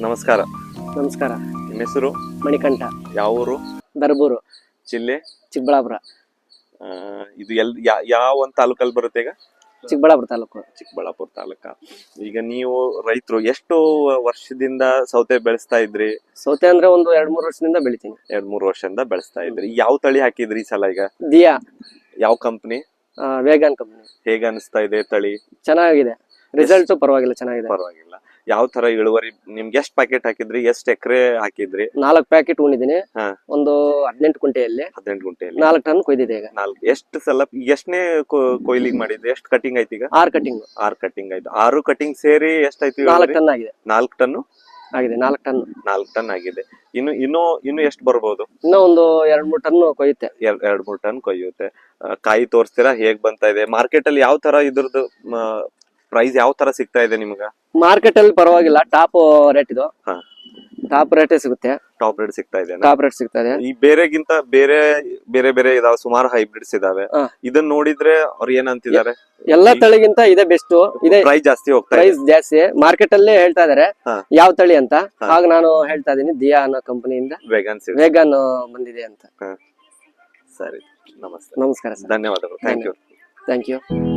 ನಮಸ್ಕಾರ. ನಮಸ್ಕಾರ. ನಿಮ್ಮ ಹೆಸರು? ಮಣಿಕಂಠ. ಯಾವ ಊರು? ದರ್ಬೂರು ಜಿಲ್ಲೆ? ಚಿಕ್ಕಬಳ್ಳಾಪುರ. ಆ, ಇದು ಎಲ್ ಯಾ- ಯಾವ ಒಂದು ತಾಲೂಕಲ್ಲಿ ಬರುತ್ತೆ ಈಗ? ಚಿಕ್ಕಬಳ್ಳಾಪುರ ತಾಲೂಕು. ಚಿಕ್ಕಬಳ್ಳಾಪುರ ತಾಲೂಕ. ಈಗ ನೀವು ರೈತರು ಎಷ್ಟು ವರ್ಷದಿಂದ ಸೌತೆ ಬೆಳೆಸ್ತಾ ಇದ್ರಿ? ಸೌತೆ ಅಂದ್ರೆ ಒಂದು ಎರಡ್ ಮೂರು ವರ್ಷದಿಂದ ಬೆಳಿತೀನಿ. ಎರಡ್ ಮೂರು ವರ್ಷದಿಂದ ಬೆಳೆಸ್ತಾ ಇದ್ರಿ. ಯಾವ ತಳಿ ಹಾಕಿದ್ರಿ ಈ ಸಲ ಈಗ? ದಿಯಾ. ಯಾವ ಕಂಪ್ನಿ? Vegan vegan company. ಹೇಗ ಅನಿಸ್ತಾ ಇದೆ ತಳಿ? ಚೆನ್ನಾಗಿದೆ. ರಿಸಲ್ಟ್ ಪರವಾಗಿಲ್ಲ ಚೆನ್ನಾಗಿದೆ. ಪರವಾಗಿಲ್ಲ. ಯಾವ ತರ ಇಳುವರಿ ನಿಮ್ಗೆ ಎಷ್ಟ್ ಪ್ಯಾಕೆಟ್ ಹಾಕಿದ್ರಿ ಎಷ್ಟ್ ಎಕರೆ ಹಾಕಿದ್ರಿ? ನಾಲ್ಕು ಪ್ಯಾಕೆಟ್ ಉಣಿದೀನಿ ಹಾ. ಒಂದು ಹದಿನೆಂಟು ಕುಂಟೆಯಲ್ಲಿ. ಹದಿನೆಂಟು ಗುಂಟೆಯಲ್ಲಿ ನಾಲ್ಕು ಟನ್ ಕೊಯ್ದಿದೆ ಈಗ. ನಾಲ್ಕು ಎಷ್ಟು ಸಲ ಎಷ್ಟನೇ ಕೊಯ್ಲಿಗೆ ಮಾಡಿದ್ರಿ? ಎಷ್ಟು ಕಟಿಂಗ್ ಆಯ್ತು ಈಗ? ಆರು ಕಟಿಂಗ್ ಆರು ಕಟಿಂಗ್ ಆಯ್ತು. ಆರು ಕಟಿಂಗ್ ಸೇರಿ ಎಷ್ಟಾಯ್ತು ನಾಲ್ಕು ಟನ್ ಆಗಿದೆ. ನಾಲ್ಕು ಟನ್ ಆಗಿದೆ ನಾಲ್ಕು ಟನ್. ನಾಲ್ಕು ಟನ್ ಆಗಿದೆ. ಇನ್ನು ಇನ್ನು ಇನ್ನು ಎಷ್ಟು ಬರ್ಬೋದು? ಇನ್ನೂ ಒಂದು ಎರಡ್ ಮೂರು ಟನ್ ಕೊಯ್ಯುತ್ತೆ. ಎರಡ್ ಎರಡ್ ಮೂರ್ ಟನ್ ಕೊಯ್ಯುತ್ತೆ. ಆ, ಕಾಯಿ ತೋರಿಸ್ತೀರಾ? ಹೇಗ್ ಬಂತಾ ಇದೆ? ಮಾರ್ಕೆಟ್ ಅಲ್ಲಿ ಯಾವ ತರ ಇದ್ರದ್ದು ಪ್ರೈಸ್ ಯಾವ ತರ ಸಿಗ್ತಾ ಇದೆ ನಿಮ್ಗ? ಮಾರ್ಕೆಟ್ ಅಲ್ಲಿ ಪರವಾಗಿಲ್ಲ ಟಾಪ್ ರೇಟ್ ಇದು. ಹಾ. ಟಾಪ್ ರೇಟ್ ಸಿಗುತ್ತೆ. ಟಾಪ್ ರೇಟ್ ಸಿಗ್ತಾ ಇದೆ ಟಾಪ್ ರೇಟ್ ಸಿಗ್ತಾ ಇದೆ. ಈ ಬೇರೆಗಿಂತ ಬೇರೆ ಬೇರೆ ಬೇರೆ ಇದಾವೆ ಸುಮಾರು ಹೈಬ್ರಿಡ್ಸ್ ಇದಾವೆ. ಹಾ. ಇದನ್ನ ನೋಡಿದ್ರೆ ಅವ್ರು ಏನಂತಿದ್ದಾರೆ ಎಲ್ಲಾ ತಳಿಗಿಂತ ಇದೇ ಬೆಸ್ಟ್ ಇದೆ ಪ್ರೈಸ್ ಜಾಸ್ತಿ ಹೋಗ್ತಾ ಇದೆ. ಪ್ರೈಸ್ ಜಾಸ್ತಿ. ಮಾರ್ಕೆಟ್ ಅಲ್ಲೇ ಹೇಳ್ತಾ ಇದಾರೆ. ಹಾ. ಯಾವ ತಳಿ ಅಂತ? ಆಗ ನಾನು ಹೇಳ್ತಾ ಇದೀನಿ ದಿಯಾ ಅನ್ನೋ ಕಂಪನಿಯಿಂದ ವೇಗನ್ ವೇಗನ್ ಬಂದಿದೆ ಅಂತ. ಸರಿ. ನಮಸ್ತೆ. ನಮಸ್ಕಾರ ಸರ್. ಧನ್ಯವಾದಗಳು. Thank you thank you